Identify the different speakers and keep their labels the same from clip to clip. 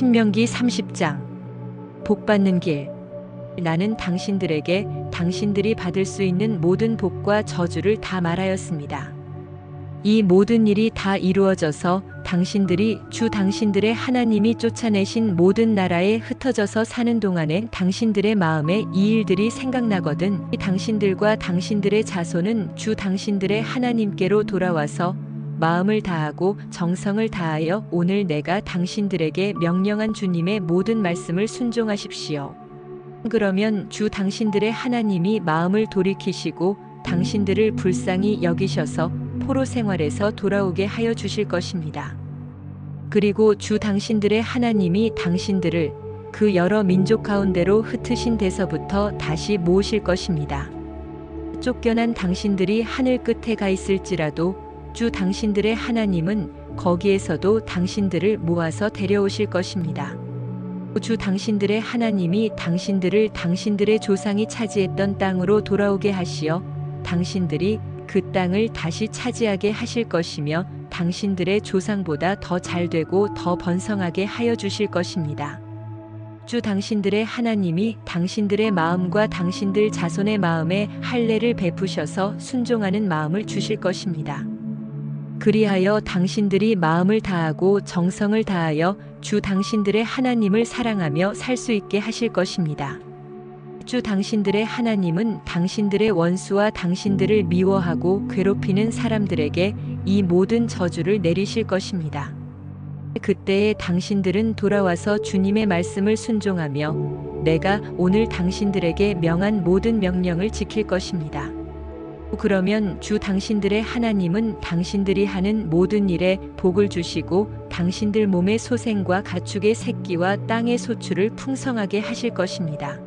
Speaker 1: 신명기 30장 복 받는 길 나는 당신들에게 당신들이 받을 수 있는 모든 복과 저주를 다 말하였습니다. 이 모든 일이 다 이루어져서 당신들이 주 당신들의 하나님이 쫓아내신 모든 나라에 흩어져서 사는 동안에 당신들의 마음에 이 일들이 생각나거든 당신들과 당신들의 자손은 주 당신들의 하나님께로 돌아와서 마음을 다하고 정성을 다하여 오늘 내가 당신들에게 명령한 주님의 모든 말씀을 순종하십시오. 그러면 주 당신들의 하나님이 마음을 돌이키시고 당신들을 불쌍히 여기셔서 포로 생활에서 돌아오게 하여 주실 것입니다. 그리고 주 당신들의 하나님이 당신들을 그 여러 민족 가운데로 흩으신 데서부터 다시 모으실 것입니다. 쫓겨난 당신들이 하늘 끝에 가 있을지라도 주 당신들의 하나님은 거기에서도 당신들을 모아서 데려오실 것입니다. 주 당신들의 하나님이 당신들을 당신들의 조상이 차지했던 땅으로 돌아오게 하시어 당신들이 그 땅을 다시 차지하게 하실 것이며 당신들의 조상보다 더 잘되고 더 번성하게 하여 주실 것입니다. 주 당신들의 하나님이 당신들의 마음과 당신들 자손의 마음에 할례를 베푸셔서 순종하는 마음을 주실 것입니다. 그리하여 당신들이 마음을 다하고 정성을 다하여 주 당신들의 하나님을 사랑하며 살 수 있게 하실 것입니다. 주 당신들의 하나님은 당신들의 원수와 당신들을 미워하고 괴롭히는 사람들에게 이 모든 저주를 내리실 것입니다. 그때에 당신들은 돌아와서 주님의 말씀을 순종하며 내가 오늘 당신들에게 명한 모든 명령을 지킬 것입니다. 그러면 주 당신들의 하나님은 당신들이 하는 모든 일에 복을 주시고 당신들 몸의 소생과 가축의 새끼와 땅의 소출을 풍성하게 하실 것입니다.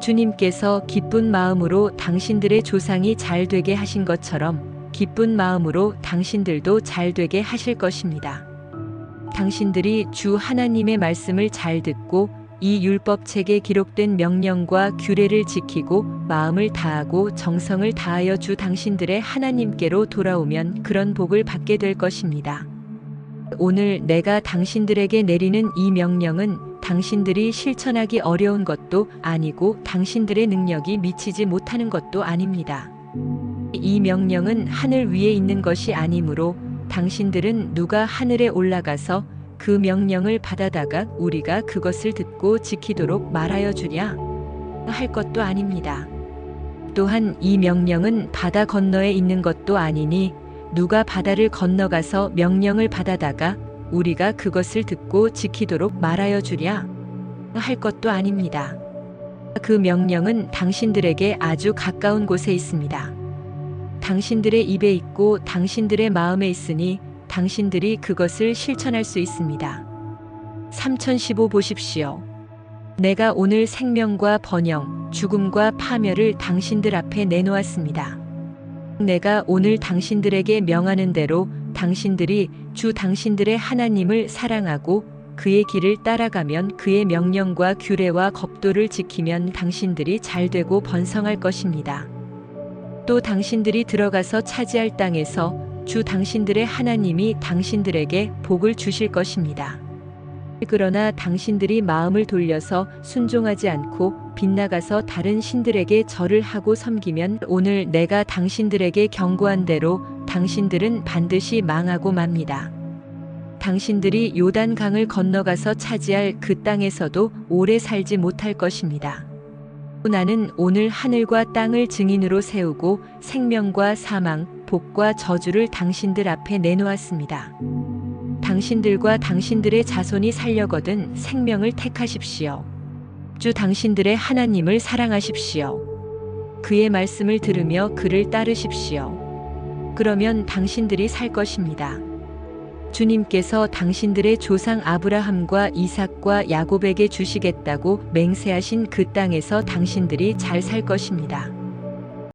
Speaker 1: 주님께서 기쁜 마음으로 당신들의 조상이 잘 되게 하신 것처럼 기쁜 마음으로 당신들도 잘 되게 하실 것입니다. 당신들이 주 하나님의 말씀을 잘 듣고 이 율법책에 기록된 명령과 규례를 지키고 마음을 다하고 정성을 다하여 주 당신들의 하나님께로 돌아오면 그런 복을 받게 될 것입니다. 오늘 내가 당신들에게 내리는 이 명령은 당신들이 실천하기 어려운 것도 아니고 당신들의 능력이 미치지 못하는 것도 아닙니다. 이 명령은 하늘 위에 있는 것이 아니므로 당신들은 누가 하늘에 올라가서 그 명령을 받아다가 우리가 그것을 듣고 지키도록 말하여 주냐 할 것도 아닙니다. 또한 이 명령은 바다 건너에 있는 것도 아니니 누가 바다를 건너가서 명령을 받아다가 우리가 그것을 듣고 지키도록 말하여 주랴 할 것도 아닙니다. 그 명령은 당신들에게 아주 가까운 곳에 있습니다. 당신들의 입에 있고 당신들의 마음에 있으니 당신들이 그것을 실천할 수 있습니다. 3015 보십시오. 내가 오늘 생명과 번영, 죽음과 파멸을 당신들 앞에 내놓았습니다. 내가 오늘 당신들에게 명하는 대로 당신들이 주 당신들의 하나님을 사랑하고 그의 길을 따라가면 그의 명령과 규례와 법도를 지키면 당신들이 잘 되고 번성할 것입니다. 또 당신들이 들어가서 차지할 땅에서 주 당신들의 하나님이 당신들에게 복을 주실 것입니다. 그러나 당신들이 마음을 돌려서 순종하지 않고 빗나가서 다른 신들에게 절을 하고 섬기면 오늘 내가 당신들에게 경고한 대로 당신들은 반드시 망하고 맙니다. 당신들이 요단 강을 건너가서 차지할 그 땅에서도 오래 살지 못할 것입니다. 나는 오늘 하늘과 땅을 증인으로 세우고 생명과 사망, 복과 저주를 당신들 앞에 내놓았습니다. 당신들과 당신들의 자손이 살려거든 생명을 택하십시오. 주 당신들의 하나님을 사랑하십시오. 그의 말씀을 들으며 그를 따르십시오. 그러면 당신들이 살 것입니다. 주님께서 당신들의 조상 아브라함과 이삭과 야곱에게 주시겠다고 맹세하신 그 땅에서 당신들이 잘 살 것입니다.